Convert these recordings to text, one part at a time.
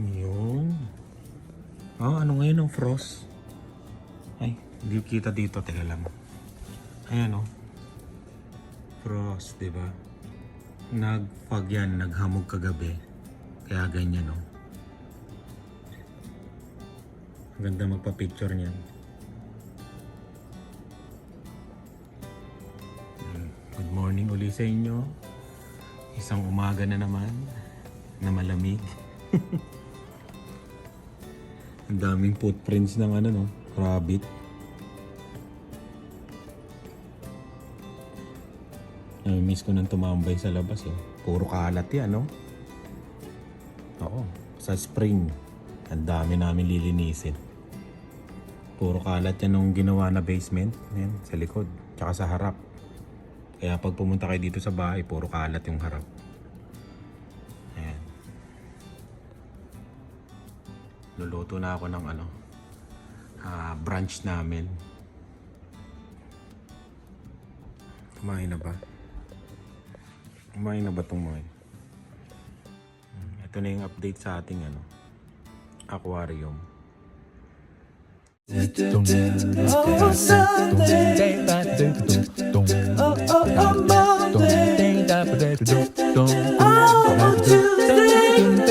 Yun. Ah, ano ngayon ang frost? Ay, hindi kita dito. Teka lang. Ayan oh. Frost, di ba? Nagpag yan, naghamog kagabi. Kaya ganyan oh. Ganda magpa-picture niyan. Mm, Good morning uli sa inyo. Isang umaga na naman na malamig. Ang daming footprints ng ano no, rabbit. Ay, miss ko nang tumambay sa labas eh. Puro kalat yan, no? Oo, sa spring. Ang dami namin lilinisin. Puro kalat yan nung ginawa na basement. Yan, sa likod. Tsaka sa harap. Kaya pag pumunta kayo dito sa bahay, puro kalat yung harap. Luluto na ako ng ano, ah, brunch namin. Kumain na ba? Kumain na ba itong mga? Hmm, Ito na yung update sa ating ano, aquarium. Oh, Sunday. Oh, oh, oh, Monday. Oh, Tuesday.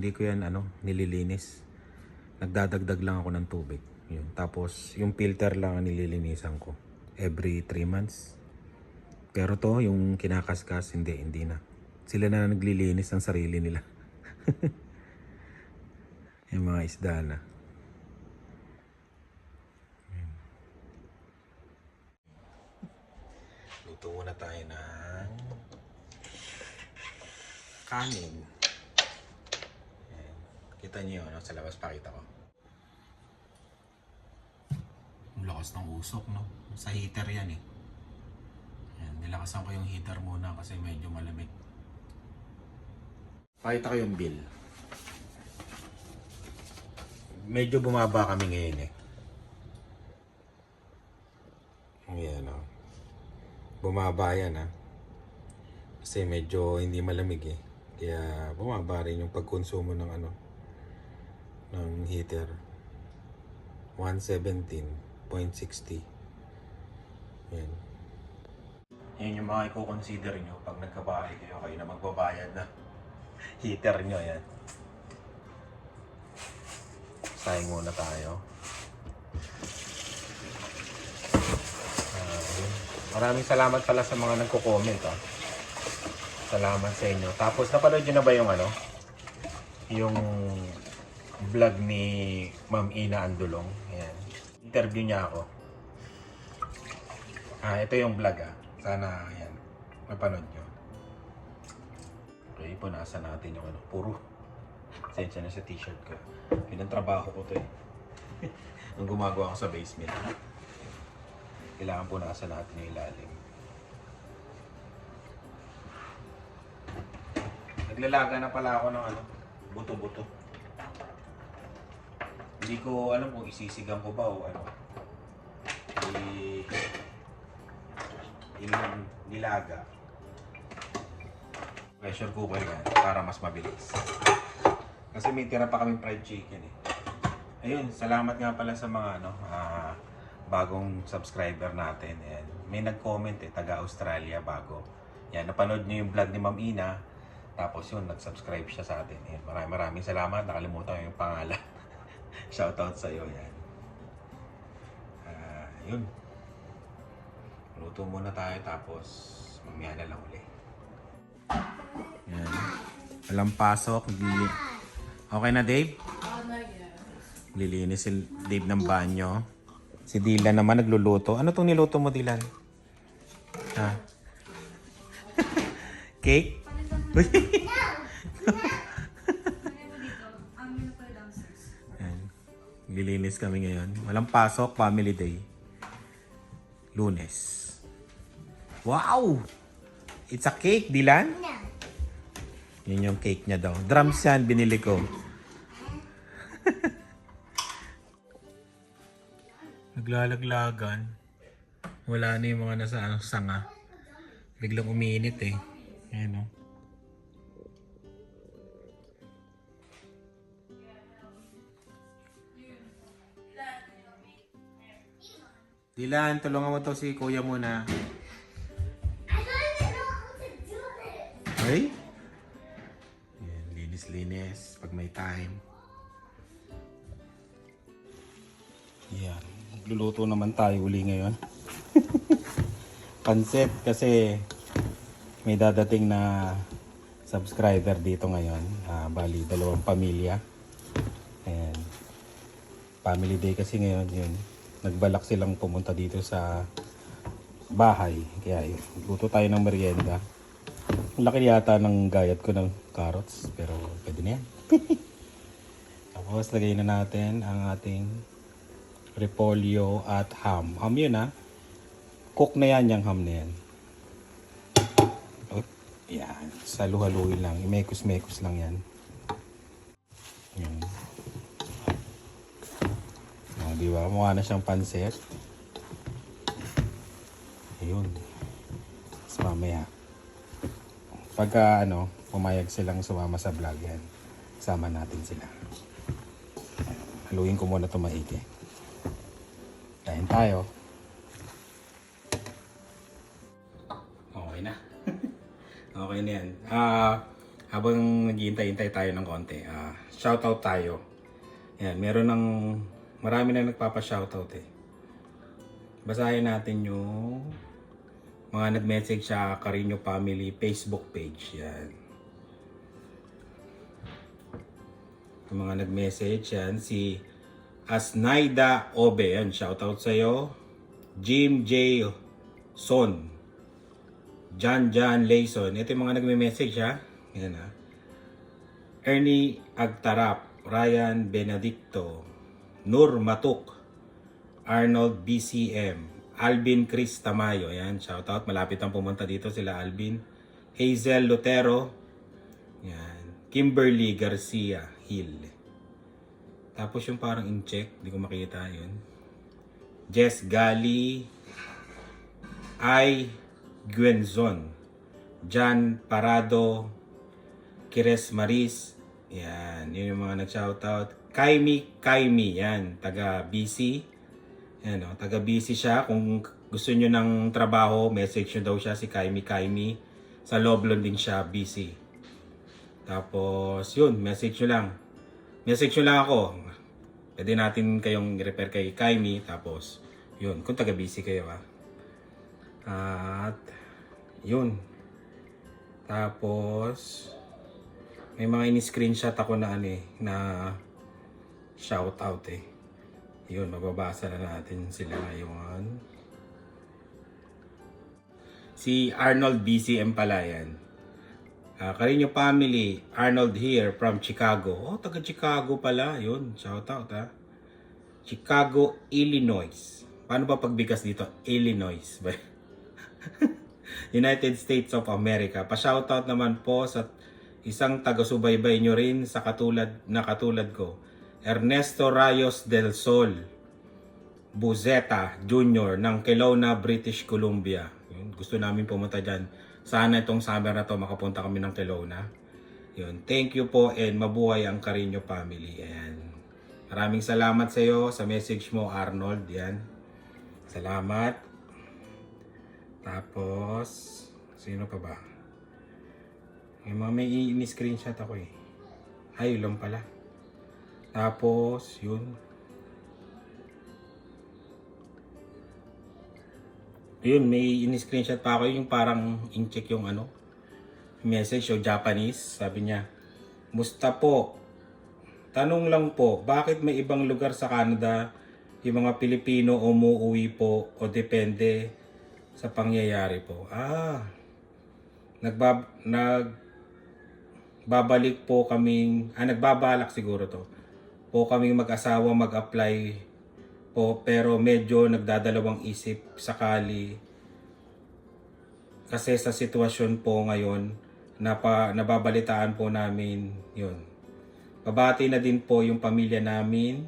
Hindi ko yan ano, nililinis. Nagdadagdag lang ako ng tubig. Yun. Tapos, yung filter lang ang nililinisan ko. Every 3 months. Pero to, yung kinakaskas, hindi, hindi na. Sila na naglilinis ng sarili nila. yung mga isda na. Luto muna tayo ng kanin. Kita niyo ano, sa labas pakita ko. Ang lakas ng usok, no? Sa heater yan eh. Ayan, nilakasan ko yung heater muna kasi medyo malamig. Pakita ko yung bill. Medyo bumaba kami ngayon eh. Ayan o. Bumaba yan ha. Kasi medyo hindi malamig eh. Kaya bumaba rin yung pagkonsumo ng ano ng heater. 117.60. Yan. Yan yung mga i-consider nyo pag nagkabahay kayo kayo na magbabayad na heater nyo yan. Sayang muna tayo. Ah. Maraming salamat pala sa mga nagko-comment ah. Salamat sa inyo. Tapos napanood nyo na ba yung ano? Yung vlog ni Ma'am Ina Andulong. Ayan. Interview niya ako. Ah, ito yung vlog ah. Sana, ayan. Mapanood nyo. Okay, punasan natin yung ano. Puro. Sensya na sa t-shirt ko. Yun ang trabaho ko to eh. Ang gumagawa ko sa basement. Kailangan punasan natin yung ilalim. Naglalaga na pala ako ng ano, buto-buto. Hindi ko alam kung isisigang ko ba o ano. I, in, nilaga. Pressure cooker yan para mas mabilis. Kasi may tira pa kaming fried chicken eh. Ayun, salamat nga pala sa mga ano, ah, bagong subscriber natin. Ayan. May nag-comment eh, taga Australia bago. Yan, napanood niyo yung vlog ni Ma'am Ina. Tapos yun, nag-subscribe siya sa atin. Ayan, maraming maraming salamat. Nakalimutan ko yung pangalan. Shoutout sa iyo yan. Ah, yun. Luto muna tayo tapos mamaya na lang uli. Yan. Walang pasok. Okay na, Dave? Lilinis si Dave ng banyo. Si Dylan naman nagluluto. Ano tong niluto mo, Dylan? Ha? Cake? Uy. Lilinis kami ngayon. Walang pasok, family day. Lunes. Wow! It's a cake, Dylan? Yun yung cake niya daw. Drums yan, binili ko. Naglalaglagan. Wala na yung mga nasa ano, sanga. Biglang umiinit eh. Ayan o. Dilan, tulungan mo to si kuya muna. Ay? Yan, linis-linis pag may time. Yan. Luluto naman tayo uli ngayon. Pansit kasi may dadating na subscriber dito ngayon. Ah, bali, dalawang pamilya. Ayan. Family day kasi ngayon yun. Nagbalak silang pumunta dito sa bahay. Kaya luto tayo ng merienda. Ang laki yata ng gayat ko ng carrots, pero pwede na yan. Tapos lagay na natin ang ating repolyo at ham. Ham yun ha. Cook na yan yung ham na yan. Oh, yan. Saluhaluin lang. Imekos-mekos lang yan. Yan. Di ba? Mukha na siyang pansit. Ayun. Tapos mamaya. Pagka ano, pumayag silang sumama sa vlog yan. Sama natin sila. Haluin ko muna ito maigi. Kain tayo. Okay na. okay na yan. Ah, habang naghihintay-hintay tayo ng konti, ah, shoutout tayo. Yan, meron ng marami na nagpapa-shoutout eh. Basahin natin yung mga nag-message sa Carino Family Facebook page. Yan. Yung mga nag-message yan, si Asnaida Obe. Yan, shoutout sa'yo. Jim J. Son. John John Layson. Ito yung mga nagme-message ha. Yan ha. Ernie Agtarap. Ryan Benedicto. Nur Matuk. Arnold BCM. Alvin Chris Tamayo. Ayan, shoutout. Malapit ang pumunta dito sila Alvin. Hazel Lutero. Yan. Kimberly Garcia Hill. Tapos yung parang in-check. Hindi ko makita yun. Jess Gali. I. Guenzon. Jan Parado. Kires Maris. Yan. Yun yung mga nag-shoutout. Kaimi Kaimi. Yan. Taga BC. Yan o. Taga BC siya. Kung gusto nyo ng trabaho, message nyo daw siya si Kaimi Kaimi. Sa Loblon din siya, BC. Tapos, yun. Message nyo lang. Message nyo lang ako. Pwede natin kayong i-repair kay Kaimi. Tapos, yun. Kung taga BC kayo ha. At, yun. Tapos, may mga ini-screenshot ako na ano eh, na shout out eh. Yun, mababasa na natin sila ngayon. Si Arnold BCM pala yan. Uh, Carino family, Arnold here from Chicago. Oh, taga Chicago pala. Yun, shout out ha. Chicago, Illinois. Paano ba pagbigkas dito? Illinois. United States of America. Pa-shoutout naman po sa isang taga-subaybay nyo rin sa katulad na katulad ko. Ernesto Rayos del Sol Buzeta Jr. ng Kelowna, British Columbia. Yun, gusto namin pumunta dyan. Sana itong summer na to makapunta kami ng Kelowna. Yun, thank you po and mabuhay ang Carino family. Ayan. Maraming salamat sa iyo sa message mo Arnold. Yan. Salamat. Tapos, sino pa ba? May mga may ini-screenshot ako eh. Ay, lang pala. Tapos, yun. Yun, may ini-screenshot pa ako yung parang in-check yung ano, message o Japanese. Sabi niya, Musta po? Tanong lang po, bakit may ibang lugar sa Canada yung mga Pilipino umuwi po o depende sa pangyayari po? Ah, nagbab nag babalik po kaming ah, nagbabalak siguro to po kaming mag-asawa mag-apply po pero medyo nagdadalawang isip sakali kasi sa sitwasyon po ngayon napa, nababalitaan po namin yun Babati na din po yung pamilya namin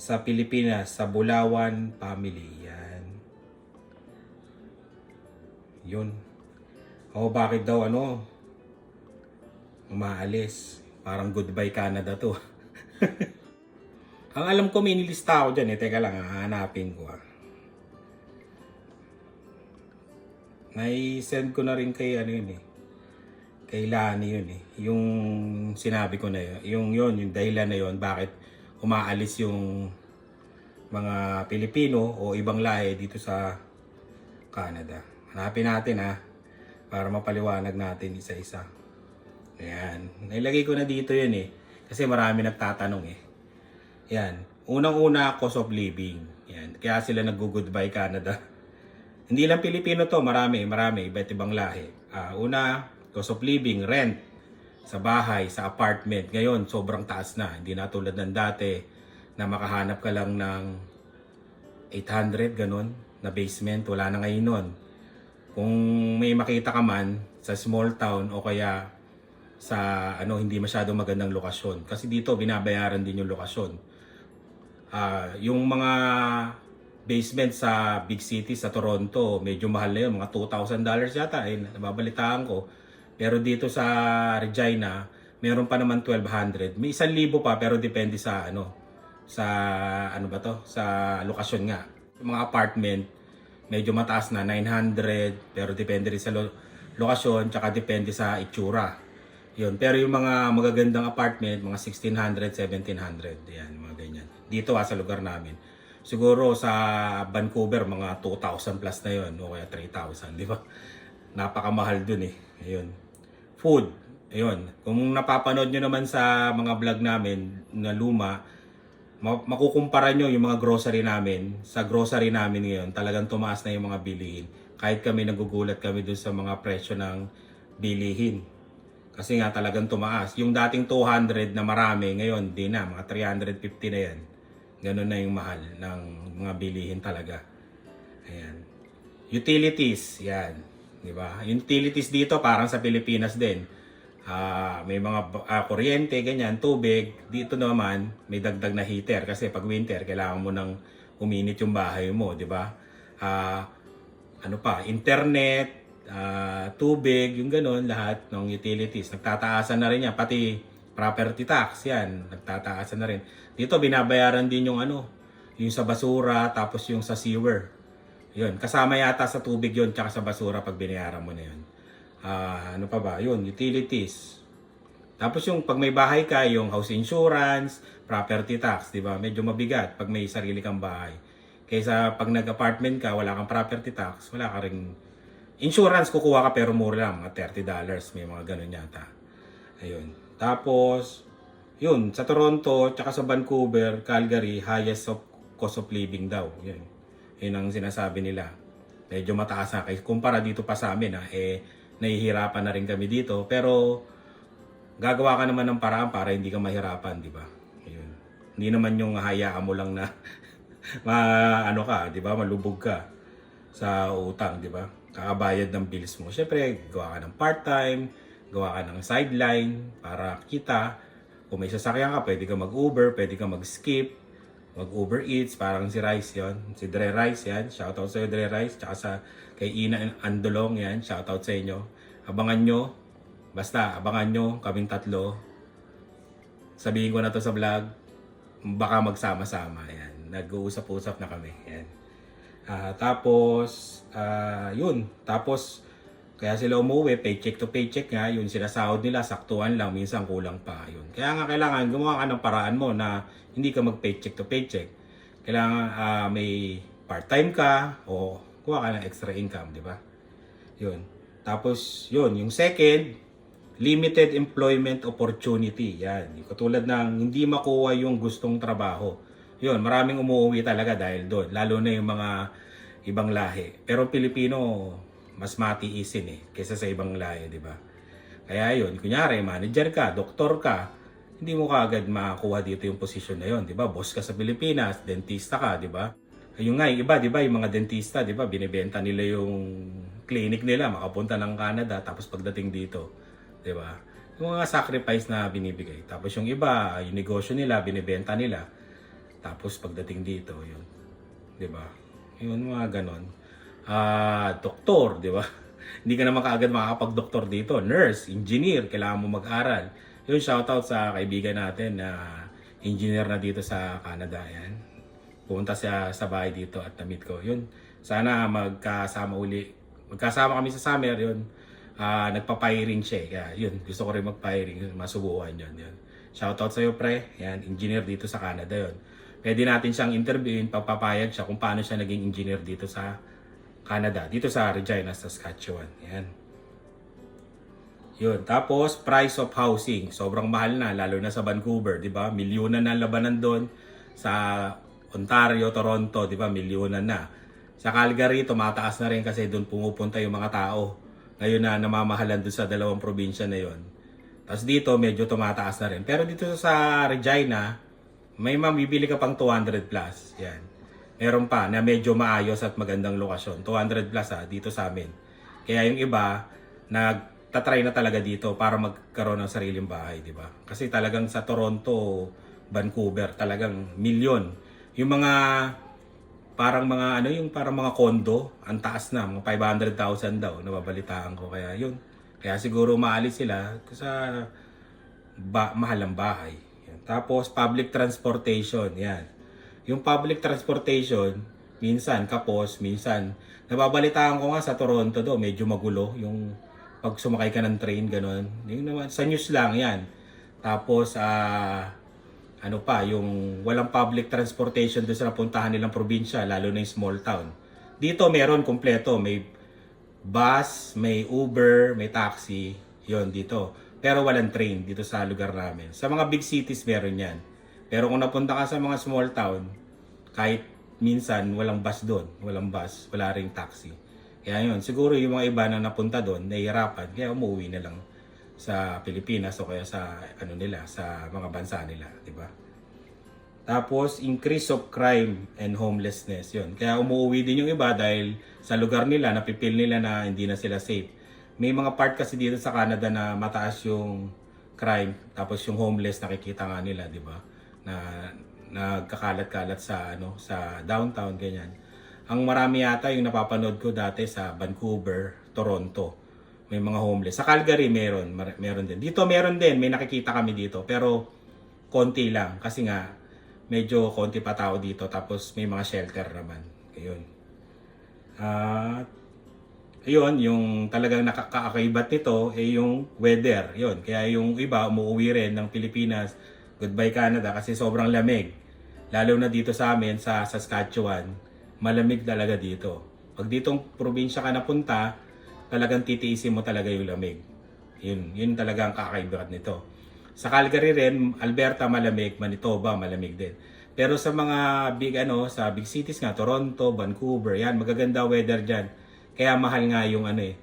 sa Pilipinas, sa Bulawan Family. Yan. Yun. O bakit daw ano, umaalis. Parang goodbye Canada to. Ang alam ko may nilista ako dyan eh. Teka lang, hahanapin ko ah. Nai-send ko na rin kay ano yun eh. Kay Lani yun eh. Yung sinabi ko na yun. Yung yun, yung dahilan na yun. Bakit umaalis yung mga Pilipino o ibang lahi dito sa Canada. Hanapin natin ha. Para mapaliwanag natin isa-isa. Ayan. Nailagay ko na dito yun eh. Kasi marami nagtatanong eh. Yan. Unang-una, cost of living. Yan. Kaya sila nag-goodbye Canada. Hindi lang Pilipino to, marami, marami, iba't ibang lahi. Ah, una, cost of living, rent, sa bahay, sa apartment. Ngayon, sobrang taas na. Hindi na tulad ng dati na makahanap ka lang ng 800, ganun, na basement. Wala na ngayon nun. Kung may makita ka man sa small town o kaya sa ano hindi masyadong magandang lokasyon kasi dito binabayaran din yung lokasyon. Ah, yung mga basement sa big city sa Toronto, medyo mahal na yun, mga 2,000 dollars yata, eh, nababalitaan ko. Pero dito sa Regina, meron pa naman 1,200. May 1,000 pa pero depende sa ano, sa ano ba to, sa lokasyon nga. Yung mga apartment, medyo mataas na, 900, pero depende rin sa lo- lokasyon, tsaka depende sa itsura. Yun. Pero yung mga magagandang apartment, mga 1,600, 1,700. Yan, mga ganyan. Dito ah, sa lugar namin. Siguro sa Vancouver, mga 2,000 plus na yun. O kaya 3,000, di ba? Napakamahal dun eh. Ayun. Food. Ayun. Kung napapanood nyo naman sa mga vlog namin na luma, ma- makukumpara nyo yung mga grocery namin. Sa grocery namin ngayon, talagang tumaas na yung mga bilihin. Kahit kami nagugulat kami dun sa mga presyo ng bilihin. Kasi nga talagang tumaas. Yung dating 200 na marami, ngayon di na, mga 350 na yan. Ganun na yung mahal ng mga bilihin talaga. Ayan. Utilities, yan. Di ba? Utilities dito parang sa Pilipinas din. Ah, may mga ah, kuryente, ganyan, tubig. Dito naman, may dagdag na heater kasi pag winter, kailangan mo nang uminit yung bahay mo, di ba? Ah, ano pa, internet, ah, tubig, yung ganun, lahat ng utilities. Nagtataasan na rin yan, pati property tax, yan, nagtataasan na rin. Dito, binabayaran din yung ano, yung sa basura, tapos yung sa sewer. Yun, kasama yata sa tubig yun, tsaka sa basura pag binayaran mo na yun. Ah, ano pa ba? Yun, utilities. Tapos yung pag may bahay ka, yung house insurance, property tax, di ba? Medyo mabigat pag may sarili kang bahay. Kaysa pag nag-apartment ka, wala kang property tax, wala ka ring insurance kukuha ka pero mura lang, mga 30 dollars, may mga ganun yata. Ayun. Tapos, yun, sa Toronto, tsaka sa Vancouver, Calgary, highest of cost of living daw. Yun. Yun ang sinasabi nila. Medyo mataas na. Kaya kumpara dito pa sa amin, ha, eh, nahihirapan na rin kami dito. Pero, gagawa ka naman ng paraan para hindi ka mahirapan, di ba? Ayun. Hindi naman yung hayaan mo lang na ma, ano ka, di ba? Malubog ka sa utang, di ba? Kakabayad ng bills mo. Siyempre, gawa ka ng part-time, gawa ka ng sideline para kita. Kung may sasakyan ka, pwede ka mag-Uber, pwede ka mag-skip, mag-Uber Eats, parang si Rice yon Si Dre Rice yan. Shoutout sa Dre Rice. Tsaka sa kay Ina Andolong yan. Shoutout sa inyo. Abangan nyo. Basta, abangan nyo kaming tatlo. Sabihin ko na to sa vlog. Baka magsama-sama. Yan. Nag-uusap-usap na kami. Yan. Ah, tapos, ah, yun. Tapos, kaya sila umuwi, paycheck to paycheck nga, yun sinasahod nila, saktuhan lang, minsan kulang pa. Yun. Kaya nga kailangan gumawa ka ng paraan mo na hindi ka mag paycheck to paycheck. Kailangan ah, may part-time ka o kuha ka ng extra income, di ba? Yun. Tapos, yun, yung second, limited employment opportunity. Yan. Katulad ng hindi makuha yung gustong trabaho. Yun, maraming umuwi talaga dahil doon. Lalo na yung mga ibang lahi. Pero Pilipino, mas matiisin eh, kaysa sa ibang lahi, di ba? Kaya yun, kunyari, manager ka, doktor ka, hindi mo kaagad makakuha dito yung posisyon na yun, di ba? Boss ka sa Pilipinas, dentista ka, di ba? Yung nga, yung iba, di ba, yung mga dentista, di ba, binibenta nila yung clinic nila, makapunta ng Canada, tapos pagdating dito, di ba? Yung mga sacrifice na binibigay. Tapos yung iba, yung negosyo nila, binibenta nila. Tapos pagdating dito, yun. 'Di ba? Yun mga ganon. Ah, doktor, 'di ba? Hindi ka naman kaagad makakapag-doktor dito. Nurse, engineer, kailangan mo mag-aral. Yun, shoutout sa kaibigan natin na engineer na dito sa Canada. Yan. Pumunta siya sa bahay dito at na-meet ko. Yun, sana magkasama uli. Magkasama kami sa summer, yun. Ah, nagpa-firing siya. eh. Kaya yun, gusto ko rin mag-firing. Masubukan yun. yun. Shoutout sa'yo, pre. Yan, engineer dito sa Canada yun. Pwede natin siyang interviewin, papapayag siya kung paano siya naging engineer dito sa Canada. Dito sa Regina, Saskatchewan. Yan. Yun. Tapos, price of housing. Sobrang mahal na, lalo na sa Vancouver, di ba? Milyonan na labanan doon. Sa Ontario, Toronto, di ba? Milyonan na. Sa Calgary, tumataas na rin kasi doon pumupunta yung mga tao. Ngayon na namamahalan doon sa dalawang probinsya na yon. Tapos dito, medyo tumataas na rin. Pero dito sa Regina, may mamibili ka pang 200 plus. Yan. Meron pa na medyo maayos at magandang lokasyon. 200 plus ha, dito sa amin. Kaya yung iba, nagtatry na talaga dito para magkaroon ng sariling bahay, di ba? Kasi talagang sa Toronto, Vancouver, talagang milyon. Yung mga parang mga ano yung parang mga kondo, ang taas na, mga 500,000 daw, nababalitaan ko. Kaya yun. Kaya siguro maalis sila sa ba, mahalang bahay. Tapos public transportation, yan. Yung public transportation, minsan kapos, minsan nababalitaan ko nga sa Toronto do, medyo magulo yung pag sumakay ka ng train ganun. Yung naman sa news lang 'yan. Tapos ah ano pa, yung walang public transportation doon sa napuntahan nilang probinsya, lalo na yung small town. Dito meron kompleto, may bus, may Uber, may taxi, yon dito. Pero walang train dito sa lugar namin. Sa mga big cities meron yan. Pero kung napunta ka sa mga small town, kahit minsan walang bus doon, walang bus, wala ring taxi. Kaya yun, siguro yung mga iba na napunta doon, nahihirapan, kaya umuwi na lang sa Pilipinas o kaya sa ano nila, sa mga bansa nila, di ba? Tapos, increase of crime and homelessness, yun. Kaya umuwi din yung iba dahil sa lugar nila, napipil nila na hindi na sila safe. May mga part kasi dito sa Canada na mataas yung crime, tapos yung homeless nakikita nga nila, di ba? Na nagkakalat-kalat sa ano sa downtown ganyan. Ang marami yata yung napapanood ko dati sa Vancouver, Toronto. May mga homeless. Sa Calgary meron, meron din. Dito meron din, may nakikita kami dito, pero konti lang kasi nga medyo konti pa tao dito tapos may mga shelter naman. Ayun. At ayun, yung talagang nakakaibat nito ay yung weather. Yun. Kaya yung iba umuwi rin ng Pilipinas. Goodbye Canada kasi sobrang lamig. Lalo na dito sa amin sa Saskatchewan, malamig talaga dito. Pag ditong probinsya ka napunta, talagang titiisin mo talaga yung lamig. Yun, yun talaga ang kakaibat nito. Sa Calgary rin, Alberta malamig, Manitoba malamig din. Pero sa mga big ano, sa big cities nga, Toronto, Vancouver, yan magaganda weather diyan. Kaya mahal nga yung ano eh,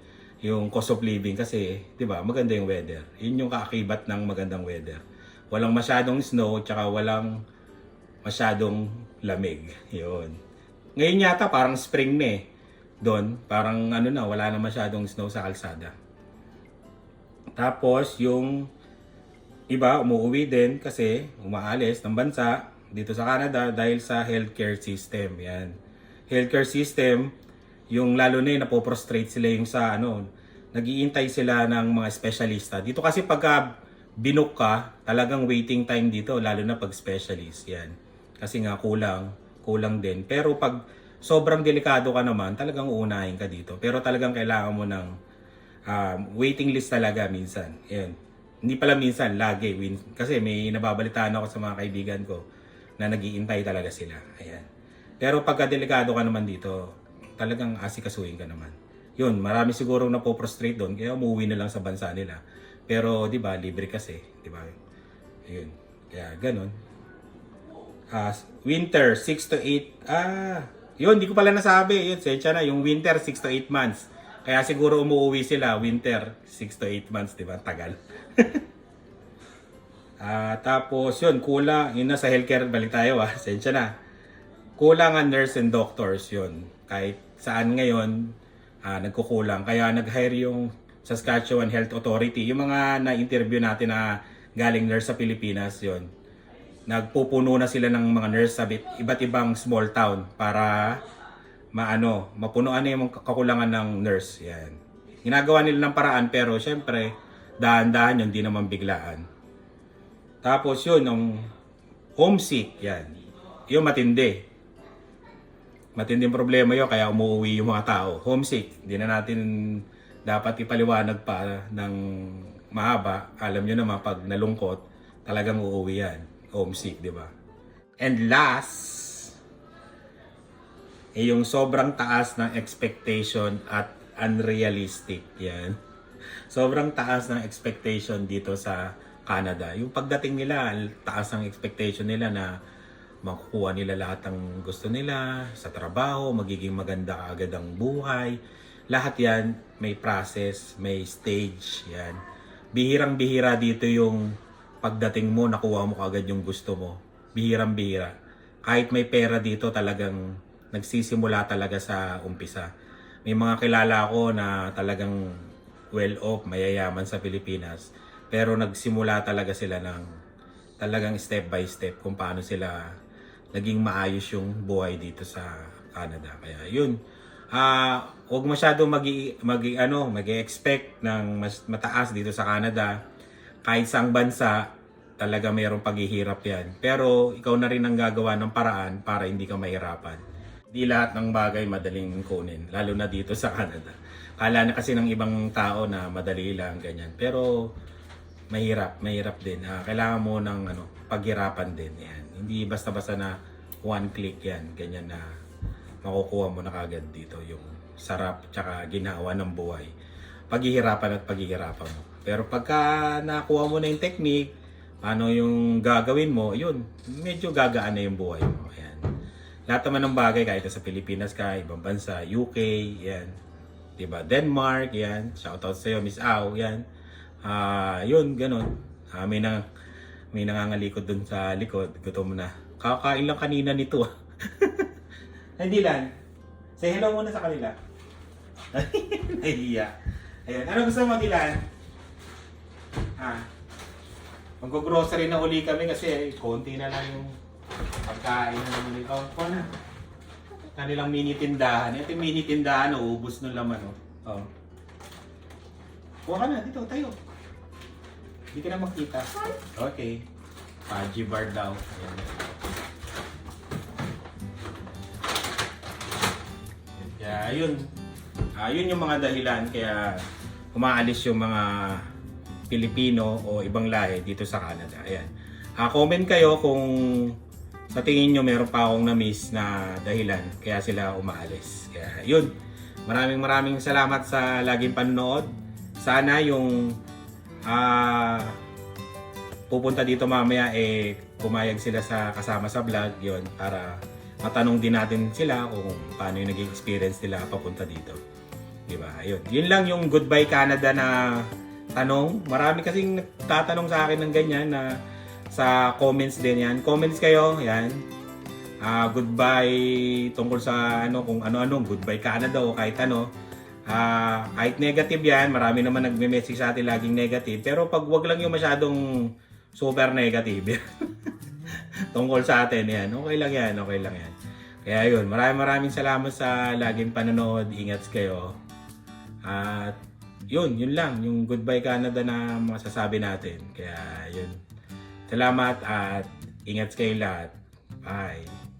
yung cost of living kasi, 'di ba? Maganda yung weather. Yun yung kaakibat ng magandang weather. Walang masyadong snow, tsaka walang masyadong lamig. Yun. Ngayon yata parang spring na eh. Doon, parang ano na, wala na masyadong snow sa kalsada. Tapos yung iba umuwi din kasi umaalis ng bansa dito sa Canada dahil sa healthcare system. Yan. Healthcare system, yung lalo na yung napoprostrate sila yung sa ano, nagiintay sila ng mga specialista. Dito kasi pagka binook ka, talagang waiting time dito, lalo na pag specialist. Yan. Kasi nga kulang, kulang din. Pero pag sobrang delikado ka naman, talagang uunahin ka dito. Pero talagang kailangan mo ng um, waiting list talaga minsan. Yan. Hindi pala minsan, lagi. Win- Kasi may nababalitaan ako sa mga kaibigan ko na nagiintay talaga sila. Ayan. Pero pagka delikado ka naman dito, talagang asikasuhin ka naman. Yun, marami siguro na po prostrate doon, kaya umuwi na lang sa bansa nila. Pero, di ba, libre kasi, di ba? Ayun. Kaya, ganun. Ah, winter, 6 to 8. Ah, yun, di ko pala nasabi. Yun, sensya na. Yung winter, 6 to 8 months. Kaya siguro umuwi sila, winter, 6 to 8 months, di ba? Tagal. Ah, tapos yun, kulang, yun na sa healthcare, balik tayo ah, sensya na. Kulang ang nurse and doctors yun. Kahit saan ngayon, ah, nagkukulang. Kaya nag-hire yung Saskatchewan Health Authority. Yung mga na-interview natin na galing nurse sa Pilipinas yun. nagpupuno na sila ng mga nurse sa iba't ibang small town para maano, mapunuan na yung kakulangan ng nurse. Yan. Ginagawa nila ng paraan pero syempre dahan-dahan yun, hindi naman biglaan. Tapos yun, yung homesick, yan. Yung matindi. Matinding problema yun, kaya umuwi yung mga tao. Homesick, hindi na natin dapat ipaliwanag pa ng mahaba. Alam nyo naman, pag nalungkot, talagang uuwi yan. Homesick, di ba? And last, eh yung sobrang taas ng expectation at unrealistic. Yan. Sobrang taas ng expectation dito sa Canada. Yung pagdating nila, taas ng expectation nila na makukuha nila lahat ng gusto nila sa trabaho, magiging maganda agad ang buhay. Lahat yan, may process, may stage, yan. Bihirang-bihira dito yung pagdating mo, nakuha mo agad yung gusto mo. Bihirang-bihira. Kahit may pera dito, talagang nagsisimula talaga sa umpisa. May mga kilala ko na talagang well-off, mayayaman sa Pilipinas. Pero nagsimula talaga sila ng talagang step by step kung paano sila naging maayos yung buhay dito sa Canada. Kaya yun, ah huwag masyado magi, magi ano, magi-expect ng mas mataas dito sa Canada. Kahit saang bansa, talaga mayroong paghihirap yan. Pero ikaw na rin ang gagawa ng paraan para hindi ka mahirapan. Di lahat ng bagay madaling kunin, lalo na dito sa Canada. Kala na kasi ng ibang tao na madali lang, ganyan. Pero mahirap, mahirap din. Ah, kailangan mo ng ano, paghirapan din. Yan. Hindi basta-basta na one click yan, ganyan na makukuha mo na kagad dito yung sarap tsaka ginawa ng buhay. Paghihirapan at paghihirapan mo. Pero pagka nakuha mo na yung technique, ano yung gagawin mo, yun, medyo gagaan na yung buhay mo. Ayan. Lahat naman ng bagay, kahit sa Pilipinas ka, ibang bansa, UK, yan. Diba? Denmark, yan. Shoutout sa'yo, Miss Au, yan. Ah, yun, ganun. Ah, may nang may nangangalikod dun sa likod. Gutom na. Kakain lang kanina nito. ah. Hindi lang. Say hello muna sa kanila. Nahiya. Ayan. Ano gusto mo, Dilan? Ah. Mag-grocery na uli kami kasi konti na lang yung pagkain na naman. Oh, ko na. Kanilang mini tindahan. Ito yung mini tindahan, uubos ng laman. Oh. oh. Kuha ka na, dito, tayo. Hindi ka na makita. Okay. Paji bar daw. Ayan. Kaya yun. Ah, yun yung mga dahilan kaya umaalis yung mga Pilipino o ibang lahi dito sa Canada. Ayan. Ah, comment kayo kung sa tingin nyo meron pa akong na-miss na dahilan kaya sila umaalis. Kaya yun. Maraming maraming salamat sa laging panonood. Sana yung ah pupunta dito mamaya eh pumayag sila sa kasama sa vlog yon para matanong din natin sila kung paano yung naging experience nila papunta dito. Di ba? Ayun. Yun lang yung Goodbye Canada na tanong. Marami kasing nagtatanong sa akin ng ganyan na sa comments din yan. Comments kayo, yan. Ah, goodbye tungkol sa ano kung ano-ano, goodbye Canada o kahit ano. Ah, kahit negative yan, marami naman nagme-message sa atin laging negative. Pero pag wag lang yung masyadong super negative. tungkol sa atin yan. Okay lang yan, okay lang yan. Kaya yun, maraming maraming salamat sa laging panonood. Ingat kayo. At yun, yun lang. Yung goodbye Canada na masasabi natin. Kaya yun. Salamat at ingat kayo lahat. Bye.